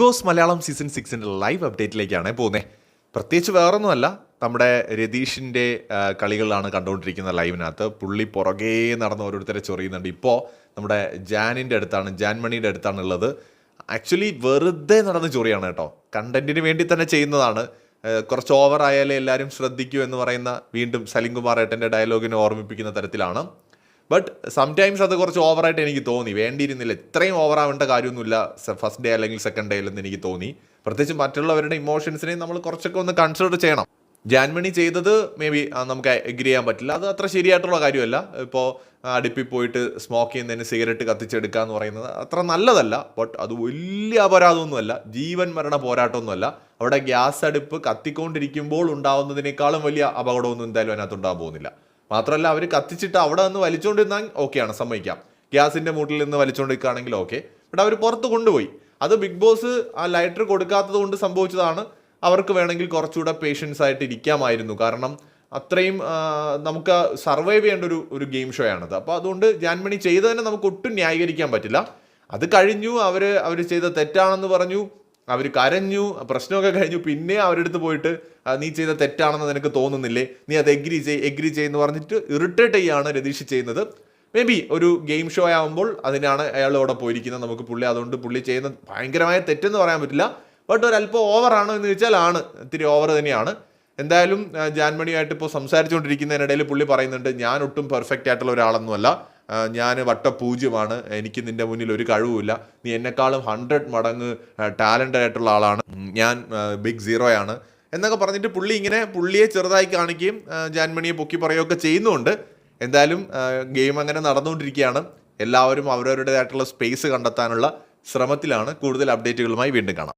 Boss Malayalam season സിക്സിന്റെ live അപ്ഡേറ്റിലേക്കാണ് പോകുന്നത് പ്രത്യേകിച്ച് വേറൊന്നുമല്ല നമ്മുടെ രതീഷിന്റെ കളികളാണ് കണ്ടുകൊണ്ടിരിക്കുന്ന ലൈവിനകത്ത്. പുള്ളി പുറകേ നടന്ന് ഓരോരുത്തരെ ചൊറിയുന്നുണ്ട്. ഇപ്പോൾ നമ്മുടെ ജാനിന്റെ അടുത്താണ് ജാൻമണിയുടെ അടുത്താണ് ഉള്ളത് ആക്ച്വലി വെറുതെ നടന്ന് ചൊറിയാണ് കേട്ടോ. കണ്ടന്റിന് വേണ്ടി തന്നെ ചെയ്യുന്നതാണ്. കുറച്ച് ഓവർ എല്ലാവരും ശ്രദ്ധിക്കൂ എന്ന് പറയുന്ന വീണ്ടും സലിംഗുമാർ ഏട്ടന്റെ ഡയലോഗിനെ ഓർമ്മിപ്പിക്കുന്ന തരത്തിലാണ്. ബട്ട് സംടൈംസ് അത് കുറച്ച് ഓവറായിട്ട് എനിക്ക് തോന്നി. വേണ്ടിയിരുന്നില്ല. ഇത്രയും ഓവറാവേണ്ട കാര്യമൊന്നുമില്ല. ഫസ്റ്റ് ഡേ അല്ലെങ്കിൽ സെക്കൻഡ് ഡേ അല്ലെന്ന് എനിക്ക് തോന്നി. പ്രത്യേകിച്ച് മറ്റുള്ളവരുടെ ഇമോഷൻസിനെയും നമ്മൾ കുറച്ചൊക്കെ ഒന്ന് കൺസിഡർ ചെയ്യണം. ജാൻമണി ചെയ്തത് മേ ബി നമുക്ക് എഗ്രി ചെയ്യാൻ പറ്റില്ല. അത് അത്ര ശരിയായിട്ടുള്ള കാര്യമല്ല. ഇപ്പോൾ അടുപ്പിൽ പോയിട്ട് സ്മോക്ക് ചെയ്യുന്നതിന് സിഗരറ്റ് കത്തിച്ചെടുക്കുക എന്ന് പറയുന്നത് അത്ര നല്ലതല്ല. ബട്ട് അത് വലിയ അപരാധമൊന്നുമല്ല. ജീവൻ മരണ പോരാട്ടമൊന്നുമല്ല. അവിടെ ഗ്യാസ് അടുപ്പ് കത്തിക്കൊണ്ടിരിക്കുമ്പോൾ ഉണ്ടാവുന്നതിനേക്കാളും വലിയ അപകടമൊന്നും എന്തായാലും അതിനകത്ത് ഉണ്ടാകാൻ പോകുന്നില്ല. മാത്രമല്ല അവർ കത്തിച്ചിട്ട് അവിടെ നിന്ന് വലിച്ചുകൊണ്ടിരുന്നാൽ ഓക്കെയാണ് സമ്മതിക്കാം. ഗ്യാസിന്റെ മൂട്ടിൽ നിന്ന് വലിച്ചുകൊണ്ടിരിക്കുകയാണെങ്കിൽ ഓക്കെ. ബട്ട് അവർ പുറത്ത് കൊണ്ടുപോയി. അത് ബിഗ് ബോസ് ആ ലൈറ്റർ കൊടുക്കാത്തത് കൊണ്ട് സംഭവിച്ചതാണ്. അവർക്ക് വേണമെങ്കിൽ കുറച്ചുകൂടെ പേഷ്യൻസ് ആയിട്ട് ഇരിക്കാമായിരുന്നു. കാരണം അത്രയും നമുക്ക് സർവൈവ് ചെയ്യേണ്ട ഒരു ഒരു ഗെയിം ഷോ ആണത്. അപ്പോൾ അതുകൊണ്ട് ജാൻമണി ചെയ്തതിനെ നമുക്ക് ഒട്ടും ന്യായീകരിക്കാൻ പറ്റില്ല. അത് കഴിഞ്ഞു അവർ അവർ ചെയ്ത തെറ്റാണെന്ന് പറഞ്ഞു. അവർ കരഞ്ഞു പ്രശ്നമൊക്കെ കഴിഞ്ഞു. പിന്നെ അവരുടെ അടുത്ത് പോയിട്ട് നീ ചെയ്ത തെറ്റാണെന്ന് നിനക്ക് തോന്നുന്നില്ലേ? നീ അത് എഗ്രി ചെയ് എഗ്രി ചെയ്യുന്നു പറഞ്ഞിട്ട് ഇറിറ്റേറ്റ് ചെയ്യാണ് രതീഷ് ചെയ്യുന്നത്. മേ ബി ഒരു ഗെയിം ഷോ ആകുമ്പോൾ അതിനാണ് അയാൾ അവിടെ പോയിരിക്കുന്നത്. നമുക്ക് പുള്ളി അതുകൊണ്ട് പുള്ളി ചെയ്യുന്ന ഭയങ്കരമായ തെറ്റെന്ന് പറയാൻ പറ്റില്ല. ബട്ട് ഒരല്പം ഓവറാണോ എന്ന് ചോദിച്ചാൽ ആണ്. ഇത്തിരി ഓവർ തന്നെയാണ്. എന്തായാലും ജാൻമണിയായിട്ട് ഇപ്പോൾ സംസാരിച്ചുകൊണ്ടിരിക്കുന്നതിനിടയിൽ പുള്ളി പറയുന്നുണ്ട് ഞാൻ ഒട്ടും പെർഫെക്റ്റ് ആയിട്ടുള്ള ഒരാളൊന്നുമല്ല. ഞാൻ വട്ടപൂജ്യമാണ്. എനിക്ക് നിന്റെ മുന്നിൽ ഒരു കഴിവുമില്ല. നീ എന്നെക്കാളും ഹൺഡ്രഡ് മടങ്ങ് ടാലന്റഡ് ആയിട്ടുള്ള ആളാണ്. ഞാൻ ബിഗ് സീറോയാണ് എന്നൊക്കെ പറഞ്ഞിട്ട് പുള്ളി ഇങ്ങനെ പുള്ളിയെ ചെറുതായി കാണിക്കുകയും ജാൻമണിയെ പൊക്കി പറയുകയൊക്കെ ചെയ്യുന്നുണ്ട്. എന്തായാലും ഗെയിം അങ്ങനെ നടന്നുകൊണ്ടിരിക്കുകയാണ്. എല്ലാവരും അവരവരുടേതായിട്ടുള്ള സ്പേസ് കണ്ടെത്താനുള്ള ശ്രമത്തിലാണ് കൂടുതൽ അപ്ഡേറ്റുകളുമായി വീണ്ടും കാണാം.